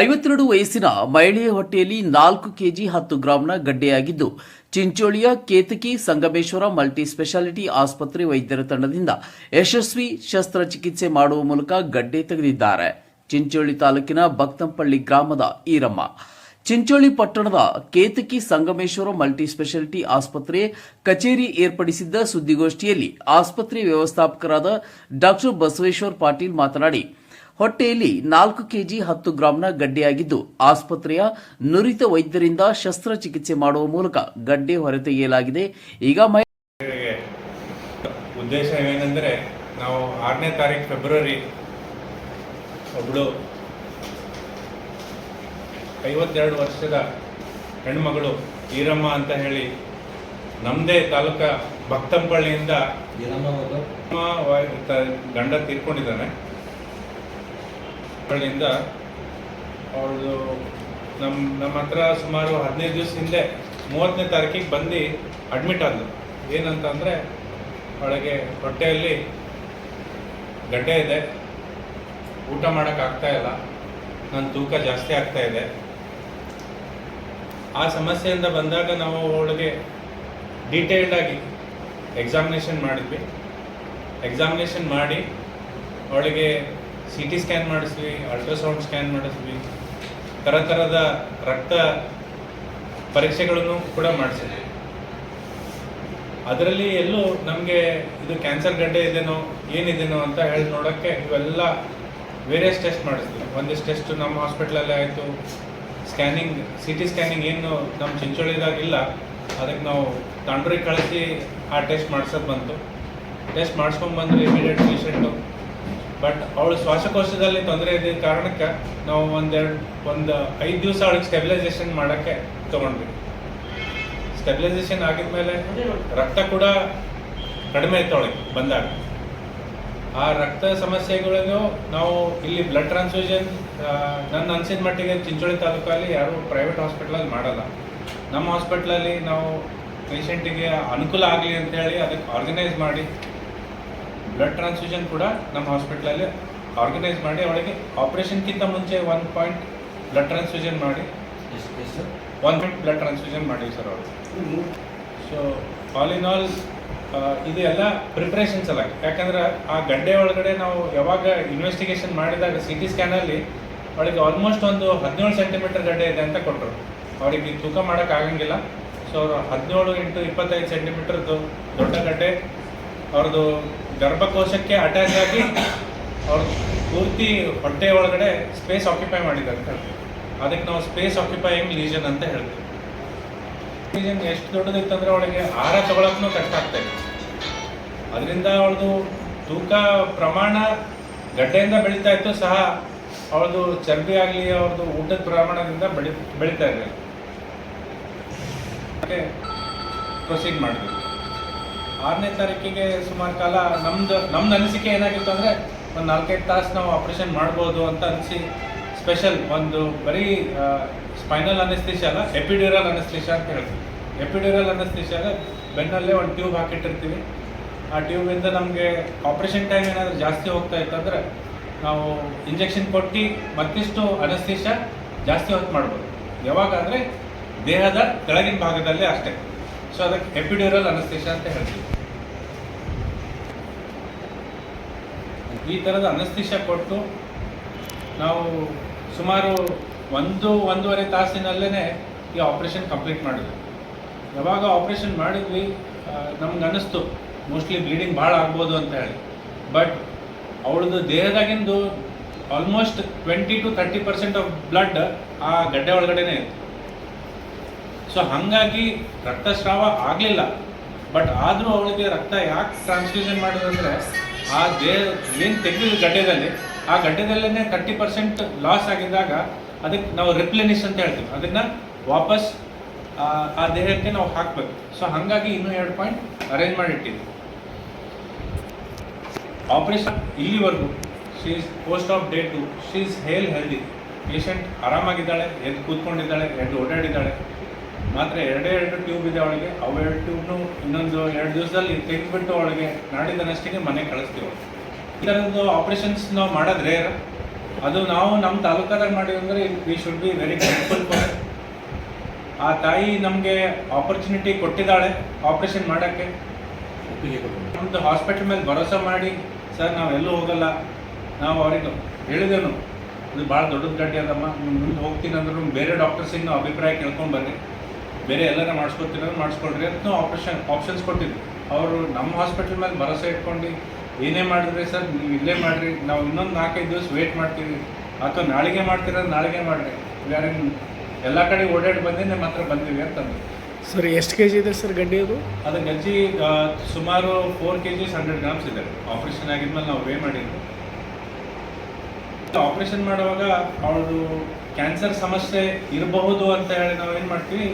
ಐವತ್ತೆರಡು ವಯಸ್ಸಿನ ಮಹಿಳೆಯ ಹೊಟ್ಟೆಯಲ್ಲಿ ನಾಲ್ಕು ಕೆಜಿ ಹತ್ತು ಗ್ರಾಂನ ಗಡ್ಡೆಯಾಗಿದ್ದು, ಚಿಂಚೋಳಿಯ ಕೇತಕಿ ಸಂಗಮೇಶ್ವರ ಮಲ್ಟಿ ಸ್ಪೆಷಾಲಿಟಿ ಆಸ್ಪತ್ರೆ ವೈದ್ಯರ ತಂಡದಿಂದ ಯಶಸ್ವಿ ಶಸ್ತ್ರಚಿಕಿತ್ಸೆ ಮಾಡುವ ಮೂಲಕ ಗಡ್ಡೆ ತೆಗೆದಿದ್ದಾರೆ. ಚಿಂಚೋಳಿ ತಾಲೂಕಿನ ಭಕ್ತಂಪಳ್ಳಿ ಗ್ರಾಮದ ಈರಮ್ಮ. ಚಿಂಚೋಳಿ ಪಟ್ಟಣದ ಕೇತಕಿ ಸಂಗಮೇಶ್ವರ ಮಲ್ಟಿ ಸ್ಪೆಷಾಲಿಟಿ ಆಸ್ಪತ್ರೆ ಕಚೇರಿ ಏರ್ಪಡಿಸಿದ್ದ ಸುದ್ದಿಗೋಷ್ಠಿಯಲ್ಲಿ ಆಸ್ಪತ್ರೆ ವ್ಯವಸ್ಥಾಪಕರಾದ ಡಾಕ್ಟರ್ ಬಸವೇಶ್ವರ್ ಪಾಟೀಲ್ ಮಾತನಾಡಿ ಹೊಟ್ಟೆಯಲ್ಲಿ ನಾಲ್ಕು ಕೆಜಿ ಹತ್ತು ಗ್ರಾಂನ ಗಡ್ಡೆಯಾಗಿದ್ದು ಆಸ್ಪತ್ರೆಯ ನುರಿತ ವೈದ್ಯರಿಂದ ಶಸ್ತ್ರಚಿಕಿತ್ಸೆ ಮಾಡುವ ಮೂಲಕ ಗಡ್ಡೆ ಹೊರತೆಗೆಯಲಾಗಿದೆ ಈಗ ಮೈ ಉದ್ದೇಶ ಏನೆಂದರೆ ನಾವು ಆರನೇ ತಾರೀಕು ಫೆಬ್ರವರಿ ಒಬ್ಬಳು ಐವತ್ತೆರಡು ವರ್ಷದ ಹೆಣ್ಮಗಳು ಈರಮ್ಮ ಅಂತ ಹೇಳಿ ನಮ್ಮದೇ ತಾಲೂಕ ಭಕ್ತಂಪಳ್ಳಿಯಿಂದ ಗಂಡ ತೀರ್ಕೊಂಡಿದ್ದಾನೆ. ಪಳ್ಳಿಯಿಂದ ಅವಳು ನಮ್ಮ ನಮ್ಮ ಹತ್ರ ಸುಮಾರು ಹದಿನೈದು ದಿವಸ ಹಿಂದೆ ಮೂವತ್ತನೇ ತಾರೀಕಿಗೆ ಬಂದು ಅಡ್ಮಿಟ್ ಆದ್ಲು. ಏನಂತಂದರೆ ಅವಳಿಗೆ ಹೊಟ್ಟೆಯಲ್ಲಿ ಗಡ್ಡೆ ಇದೆ, ಊಟ ಇಲ್ಲ ನನ್ನ ತೂಕ ಜಾಸ್ತಿ ಆಗ್ತಾ ಇದೆ. ಆ ಸಮಸ್ಯೆಯಿಂದ ಬಂದಾಗ ನಾವು ಅವಳಿಗೆ ಡೀಟೇಲ್ಡಾಗಿ ಎಕ್ಸಾಮಿನೇಷನ್ ಮಾಡಿದ್ವಿ. ಎಕ್ಸಾಮಿನೇಷನ್ ಮಾಡಿ ಅವಳಿಗೆ ಸಿ ಟಿ ಸ್ಕ್ಯಾನ್ ಮಾಡಿಸ್ವಿ ಅಲ್ಟ್ರಾಸೌಂಡ್ ಸ್ಕ್ಯಾನ್ ಮಾಡಿಸ್ವಿ ಥರ ಥರದ ರಕ್ತ ಪರೀಕ್ಷೆಗಳನ್ನು ಕೂಡ ಮಾಡಿಸಿದ್ವಿ. ಅದರಲ್ಲಿ ಎಲ್ಲೂ ನಮಗೆ ಇದು ಕ್ಯಾನ್ಸರ್ ಗಡ್ಡೆ ಇದೇನೋ, ಏನಿದೆನೋ ಅಂತ ಹೇಳಿ ನೋಡೋಕ್ಕೆ ಇವೆಲ್ಲ ವೇರಿಯಸ್ ಟೆಸ್ಟ್ ಮಾಡಿಸ್ತೀವಿ ಒಂದಿಷ್ಟು ಟೆಸ್ಟ್ ನಮ್ಮ ಹಾಸ್ಪಿಟ್ಲಲ್ಲೇ ಆಯಿತು. ಸ್ಕ್ಯಾನಿಂಗ್ ಸಿ ಟಿ ಸ್ಕ್ಯಾನಿಂಗ್ ಏನು ನಮ್ಮ ಚಿಂಚೋಳಿದಾಗಿಲ್ಲ. ಅದಕ್ಕೆ ನಾವು ತಂಡ್ರಿಗೆ ಕಳಿಸಿ ಆ ಟೆಸ್ಟ್ ಮಾಡ್ಸೋದು ಬಂತು. ಟೆಸ್ಟ್ ಮಾಡಿಸ್ಕೊಂಡು ಬಂದ್ರೆ ಇಮಿಡಿಯೇಟ್ ಪೇಷಂಟು ಬಟ್ ಅವಳು ಶ್ವಾಸಕೋಶದಲ್ಲಿ ತೊಂದರೆ ಇದ್ದ ಕಾರಣಕ್ಕೆ ನಾವು ಒಂದೆರಡು, ಒಂದು ಐದು ದಿವಸ ಅವಳಿಗೆ ಸ್ಟೆಬಿಲೈಸೇಷನ್ ಮಾಡೋಕ್ಕೆ ತೊಗೊಂಡ್ವಿ. ಸ್ಟೆಬಿಲೈಸೇಷನ್ ಆಗಿದ್ಮೇಲೆ ರಕ್ತ ಕೂಡ ಕಡಿಮೆ ಇತ್ತು ಅವಳಿಗೆ ಬಂದಾಗ. ಆ ರಕ್ತ ಸಮಸ್ಯೆಗಳಿಗೂ ನಾವು ಇಲ್ಲಿ ಬ್ಲಡ್ ಟ್ರಾನ್ಸ್ಫ್ಯೂಷನ್ ನನ್ನ ಅನ್ಸಿದ ಮಟ್ಟಿಗೆ ಚಿಂಚೋಳಿ ತಾಲೂಕಲ್ಲಿ ಯಾರು ಪ್ರೈವೇಟ್ ಹಾಸ್ಪಿಟ್ಲಲ್ಲಿ ಮಾಡಲ್ಲ. ನಮ್ಮ ಹಾಸ್ಪಿಟ್ಲಲ್ಲಿ ನಾವು ಪೇಷೆಂಟಿಗೆ ಅನುಕೂಲ ಆಗಲಿ ಅಂತೇಳಿ ಅದಕ್ಕೆ ಆರ್ಗನೈಸ್ ಮಾಡಿ ಬ್ಲಡ್ ಟ್ರಾನ್ಸ್ಫ್ಯೂಷನ್ ಕೂಡ ನಮ್ಮ ಹಾಸ್ಪಿಟ್ಲಲ್ಲಿ ಆರ್ಗನೈಸ್ ಮಾಡಿ ಅವಳಿಗೆ ಆಪ್ರೇಷನ್ಗಿಂತ ಮುಂಚೆ ಒನ್ ಪಾಯಿಂಟ್ ಬ್ಲಡ್ ಟ್ರಾನ್ಸ್ಫ್ಯೂಷನ್ ಮಾಡಿ. ಒನ್ ಪಾಯಿಂಟ್ ಬ್ಲಡ್ ಟ್ರಾನ್ಸ್ಫ್ಯೂಷನ್ ಮಾಡಿವಿ ಸರ್ ಅವರು. ಸೊ ಆಲ್ ಇನ್ ಆಲ್ ಇದು ಎಲ್ಲ ಪ್ರಿಪ್ರೇಷನ್ಸ್ ಅಲ್ಲ. ಯಾಕಂದ್ರೆ ಆ ಗಡ್ಡೆ ಒಳಗಡೆ ನಾವು ಯಾವಾಗ ಇನ್ವೆಸ್ಟಿಗೇಷನ್ ಮಾಡಿದಾಗ ಸಿ ಟಿ ಸ್ಕ್ಯಾನಲ್ಲಿ ಅವಳಿಗೆ ಆಲ್ಮೋಸ್ಟ್ ಒಂದು ಹದಿನೇಳು ಸೆಂಟಿಮೀಟರ್ ಗಡ್ಡೆ ಇದೆ ಅಂತ ಕೊಟ್ಟರು ಅವಳಿಗೆ ತೂಕ ಮಾಡೋಕೆ ಆಗಂಗಿಲ್ಲ. ಸೊ ಅವರು ಹದಿನೇಳು ಇಂಟು ಇಪ್ಪತ್ತೈದು ಸೆಂಟಿಮೀಟರ್ದು ದೊಡ್ಡ ಗಡ್ಡೆ ಅವ್ರದ್ದು ಗರ್ಭಕೋಶಕ್ಕೆ ಅಟ್ಯಾಚ್ ಆಗಿ ಅವ್ರು ಪೂರ್ತಿ ಹೊಟ್ಟೆ ಒಳಗಡೆ ಸ್ಪೇಸ್ ಆಕ್ಯುಪೈ ಮಾಡಿದ್ದಾರೆ. ಅದಕ್ಕೆ ನಾವು ಸ್ಪೇಸ್ ಆಕ್ಯುಪೈಯಿಂಗ್ ಲೀಜನ್ ಅಂತ ಹೇಳ್ತೀವಿ. ಲೀಜನ್ ಎಷ್ಟು ದೊಡ್ಡದಿತ್ತಂದ್ರೆ ಅವಳಿಗೆ ಆಹಾರ ತಗೊಳಕ್ಕೂ ಕಷ್ಟ ಆಗ್ತಾ ಇದೆ ಅದರಿಂದ ಅವಳದು ತೂಕ, ಪ್ರಮಾಣ, ಗಡ್ಡೆಯಿಂದ ಬೆಳೀತಾ ಇತ್ತು, ಸಹ ಅವಳದು ಚರ್ಬಿ ಆಗಲಿ ಅವ್ರದ್ದು ಊಟದ ಪ್ರಮಾಣದಿಂದ ಬೆಳಿ, ಬೆಳೀತಾ ಇರಲಿಲ್ಲ. ಪ್ರೊಸೀಡ್ ಮಾಡಿದ್ವಿ. ಆರನೇ ತಾರೀಕಿಗೆ ಸುಮಾರು ಕಾಲ ನಮ್ದು ನಮ್ದು ಅನಿಸಿಕೆ ಏನಾಗಿತ್ತು ಅಂದರೆ ಒಂದು ನಾಲ್ಕೈದು ತಾಸು ನಾವು ಆಪ್ರೇಷನ್ ಮಾಡ್ಬೋದು ಅಂತ ಅನಿಸಿ ಸ್ಪೆಷಲ್ ಒಂದು ಬರೀ ಸ್ಪೈನಲ್ ಅನಿಸ್ತೀಶ ಅಲ್ಲ ಎಪಿಡ್ಯೂರಲ್ ಅನಿಸ್ತೀಶ ಅಂತ ಹೇಳ್ತೀವಿ. ಎಪಿಡ್ಯೂರಲ್ ಅಲ್ಲ, ಬೆನ್ನಲ್ಲೇ ಒಂದು ಟ್ಯೂಬ್ ಹಾಕಿಟ್ಟಿರ್ತೀವಿ. ಆ ಟ್ಯೂಬಿಂದ ನಮಗೆ ಆಪ್ರೇಷನ್ ಟೈಮ್ ಏನಾದರೂ ಜಾಸ್ತಿ ಹೋಗ್ತಾ ಇತ್ತಂದರೆ ನಾವು ಇಂಜೆಕ್ಷನ್ ಕೊಟ್ಟು ಮತ್ತಿಷ್ಟು ಅನಿಸ್ತೀಶ ಜಾಸ್ತಿ ಹೊತ್ತು ಮಾಡ್ಬೋದು. ಯಾವಾಗ ಅಂದರೆ ದೇಹದ ಕೆಳಗಿನ ಭಾಗದಲ್ಲೇ ಅಷ್ಟೇ. ಸೊ ಅದಕ್ಕೆ ಎಪಿಡ್ಯೂರಲ್ ಅನಸ್ತೇಶ ಅಂತ ಹೇಳ್ತೀವಿ. ಈ ಥರದ ಅನಸ್ತೇಶ ಕೊಟ್ಟು ನಾವು ಸುಮಾರು ಒಂದು, ಒಂದೂವರೆ ತಾಸಿನಲ್ಲೇ ಈ ಆಪ್ರೇಷನ್ ಕಂಪ್ಲೀಟ್ ಮಾಡಿದ್ವಿ. ಯಾವಾಗ ಆಪ್ರೇಷನ್ ಮಾಡಿದ್ವಿ ನಮ್ಗೆ ಅನ್ನಿಸ್ತು ಮೋಸ್ಟ್ಲಿ ಬ್ಲೀಡಿಂಗ್ ಭಾಳ ಆಗ್ಬೋದು ಅಂತ ಹೇಳಿ. ಬಟ್ ಅವಳದು ದೇಹದಾಗಿಂದು almost twenty to thirty percent of blood ಆ ಗಡ್ಡೆ ಒಳಗಡೆನೇ ಇತ್ತು. ಸೊ ಹಾಗಾಗಿ ರಕ್ತಸ್ರಾವ ಆಗಲಿಲ್ಲ. ಬಟ್ ಆದರೂ ಅವಳಿಗೆ ರಕ್ತ ಯಾಕೆ ಟ್ರಾನ್ಸ್ಫ್ಯೂಷನ್ ಅಂದರೆ ಆ ದೇಹ ಏನು ತೆಗೆದಿದ್ದು ಗಡ್ಡೆದಲ್ಲಿ ಆ ಗಡ್ಡೆದಲ್ಲೇ ತರ್ಟಿ ಪರ್ಸೆಂಟ್ ಲಾಸ್ ಆಗಿದ್ದಾಗ ಅದಕ್ಕೆ ನಾವು ರಿಪ್ಲೆನಿಶ್ ಅಂತ ಹೇಳ್ತೀವಿ. ಅದನ್ನು ವಾಪಸ್ ಆ, ದೇಹಕ್ಕೆ ನಾವು ಹಾಕಬೇಕು. ಸೊ ಹಾಗಾಗಿ ಇನ್ನೂ ಎರಡು ಪಾಯಿಂಟ್ ಅರೇಂಜ್ ಮಾಡಿಟ್ಟಿದ್ವಿ. ಆಪರೇಷನ್ ಇಲ್ಲಿವರೆಗೂ she is post op day two she is hale healthy patient ಆರಾಮಾಗಿದ್ದಾಳೆ ಎದ್ದು ಕೂತ್ಕೊಂಡಿದ್ದಾಳೆ ಎದ್ದು ಓಡಾಡಿದ್ದಾಳೆ. ಮಾತ್ರ ಎರಡೇ ಎರಡು ಟ್ಯೂಬ್ ಇದೆ ಅವಳಿಗೆ. ಅವು ಎರಡು ಟ್ಯೂಬ್ನು ಇನ್ನೊಂದು ಎರಡು ದಿವಸದಲ್ಲಿ ತೆಗೆದುಬಿಟ್ಟು ಅವಳಿಗೆ ನಾಡಿದ್ದನಷ್ಟಿಗೆ ಮನೆಗೆ ಕಳಿಸ್ತೀವಿ. ಈ ಥರದ್ದು ಆಪ್ರೇಷನ್ಸ್ ನಾವು ಮಾಡೋದು ರೇರ್ ಅದು ನಾವು ನಮ್ಮ ತಾಲೂಕಾದಾಗ ಮಾಡಿವಿ ಅಂದ್ರೆ we should be very grateful for ಆ ತಾಯಿ ನಮಗೆ ಆಪರ್ಚುನಿಟಿ ಕೊಟ್ಟಿದ್ದಾಳೆ ಆಪರೇಷನ್ ಮಾಡೋಕ್ಕೆ. ನಮ್ಮದು ಹಾಸ್ಪಿಟ್ಲ್ ಮೇಲೆ ಭರೋಸೆ ಮಾಡಿ, ಸರ್, ನಾವು ಎಲ್ಲೂ ಹೋಗಲ್ಲ. ನಾವು ಅವ್ರಿಗೆ ಹೇಳಿದೆವು ಇದು ಭಾಳ ದೊಡ್ಡದು ಗಡ್ಡೆ ಅದಮ್ಮ. ನೀವು ಮುಂದೆ ಹೋಗ್ತೀನಿ ಅಂದ್ರೆ ಬೇರೆ ಡಾಕ್ಟರ್ಸಿಗೆ ನಾವು ಅಭಿಪ್ರಾಯ ಕೇಳ್ಕೊಂಡು ಬರ್ರಿ. ಬೇರೆ ಎಲ್ಲರ ಮಾಡಿಸ್ಕೊತೀರ ಮಾಡಿಸ್ಕೊಳ್ರಿ ಅಂತ ಆಪ್ರೇಷನ್ ಆಪ್ಷನ್ಸ್ ಕೊಟ್ಟಿದ್ವಿ. ಅವರು ನಮ್ಮ ಹಾಸ್ಪಿಟಲ್ ಮೇಲೆ ಭರೋಸೆ ಇಟ್ಕೊಂಡು ಏನೇ ಮಾಡಿದ್ರಿ ಸರ್ ನೀವು ಇಲ್ಲೇ ಮಾಡಿರಿ ನಾವು ಇನ್ನೊಂದು ನಾಲ್ಕೈದು ದಿವಸ ವೇಟ್ ಮಾಡ್ತೀವಿ. ಅಥವಾ ನಾಳೆಗೆ ಮಾಡ್ತೀರ ನಾಳೆಗೆ ಮಾಡಿರಿ. ಯಾರು ಎಲ್ಲ ಕಡೆ ಓಡಾಡಿ ಬಂದು ನಿಮ್ಮ ಹತ್ರ ಬಂದಿವಿ ಅಂತಂದು ಸರ್ ಎಷ್ಟು ಕೆ ಜಿ ಇದೆ ಸರ್ ಗಡ್ಡೆ ಅದು? ಅದು ಗಜ್ಜಿ ಸುಮಾರು four K Gs hundred grams ಇದೆ. ಆಪ್ರೇಷನ್ ಆಗಿದ್ಮೇಲೆ ನಾವು ವೇ ಮಾಡಿದ್ವಿ. ಆಪ್ರೇಷನ್ ಮಾಡುವಾಗ ಅವಳು ಕ್ಯಾನ್ಸರ್ ಸಮಸ್ಯೆ ಇರಬಹುದು ಅಂತ ಹೇಳಿ ನಾವು ಏನು ಮಾಡ್ತೀವಿ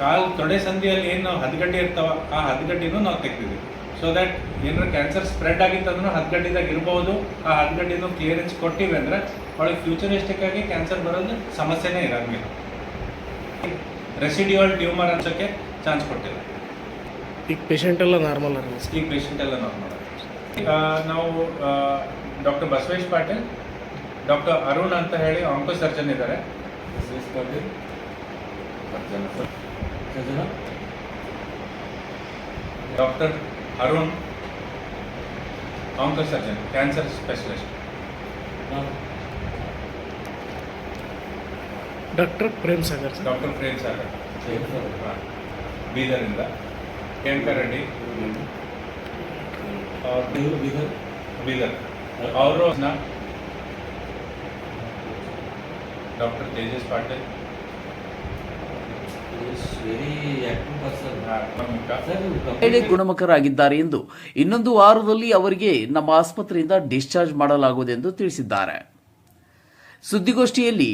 ಕಾಲು ತೊಡೆ ಸಂಧಿಯಲ್ಲಿ ಏನು ಹದಗಡ್ಡೆ ಇರ್ತಾವ ಆ ಹದಗಡ್ಡಿನೂ ನಾವು ತೆಗ್ದಿದ್ವಿ. ಸೊ ದ್ಯಾಟ್ ಏನಾರ ಕ್ಯಾನ್ಸರ್ ಸ್ಪ್ರೆಡ್ ಆಗಿತ್ತಂದ್ರೂ ಹದಗಡ್ಡಿದಾಗ ಇರ್ಬೋದು. ಆ ಹದಗಡ್ಡಿನೂ ಕ್ಲಿಯರೆನ್ಸ್ ಕೊಟ್ಟಿವಿ ಅಂದ್ರೆ ಅವಳಿಗೆ ಫ್ಯೂಚರಿಸ್ಟಿಕ್ ಆಗಿ ಕ್ಯಾನ್ಸರ್ ಬರೋದು ಸಮಸ್ಯೆನೇ ಇರಂಗಿಲ್ಲ ರೆಸಿಡ್ಯೂಯಲ್ ಟ್ಯೂಮರ್ ಅನ್ಸೋಕ್ಕೆ ಚಾನ್ಸ್ ಕೊಟ್ಟಿಲ್ಲ. ಈಗ ಪೇಷಂಟ್ ಎಲ್ಲ ನಾರ್ಮಲ್ ಅಲ್ಲ? ಸರ್ ಪೇಷಂಟ್ ಎಲ್ಲ ನಾರ್ಮಲ್ ನಾವು ಡಾಕ್ಟರ್ ಬಸವೇಶ್ ಪಾಟೀಲ್ ಡಾಕ್ಟರ್ ಅರುಣ್ ಅಂತ ಹೇಳಿ ಆಂಕೋ ಸರ್ಜನ್ ಇದ್ದಾರೆ. ಬಸವೇಶ್ ಪಾಟೀಲ್ ಹತ್ತು ಜನ ಸರ್ ಎಷ್ಟು ಜನ doctor Arun onco surgeon cancer specialist ನಾನು doctor Prem Sagar sir doctor Prem Sagar Jain sir ಹಾ. ಬೀದರಿಂದ ಕೇಂಕರ್ ರೆಡ್ಡಿ ಅವ್ರು ಇವರು ಬೀದರ್ ಬೀದರ್ ಅವರು ಡಾಕ್ಟರ್ ತೇಜಸ್ ಪಾಟೀಲ್ ಗುಣಮುಖರಾಗಿದ್ದಾರೆ ಎಂದು ಇನ್ನೊಂದು ವಾರದಲ್ಲಿ ಅವರಿಗೆ ನಮ್ಮ ಆಸ್ಪತ್ರೆಯಿಂದ ಡಿಸ್ಚಾರ್ಜ್ ಮಾಡಲಾಗುವುದೆಂದು ತಿಳಿಸಿದ್ದಾರೆ. ಸುದ್ದಿಗೋಷ್ಠಿಯಲ್ಲಿ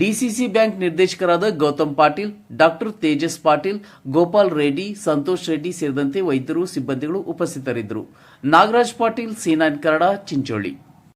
ಡಿಸಿಸಿ ಬ್ಯಾಂಕ್ ನಿರ್ದೇಶಕರಾದ ಗೌತಮ್ ಪಾಟೀಲ್, ಡಾಕ್ಟರ್ ತೇಜಸ್ ಪಾಟೀಲ್, ಗೋಪಾಲ್ ರೆಡ್ಡಿ, ಸಂತೋಷ್ ರೆಡ್ಡಿ ಸೇರಿದಂತೆ ವೈದ್ಯರು, ಸಿಬ್ಬಂದಿಗಳು ಉಪಸ್ಥಿತರಿದ್ದರು. ನಾಗರಾಜ್ ಪಾಟೀಲ್ ಸೀನಾನ್ ಕರಡ ಚಿಂಚೋಳಿ.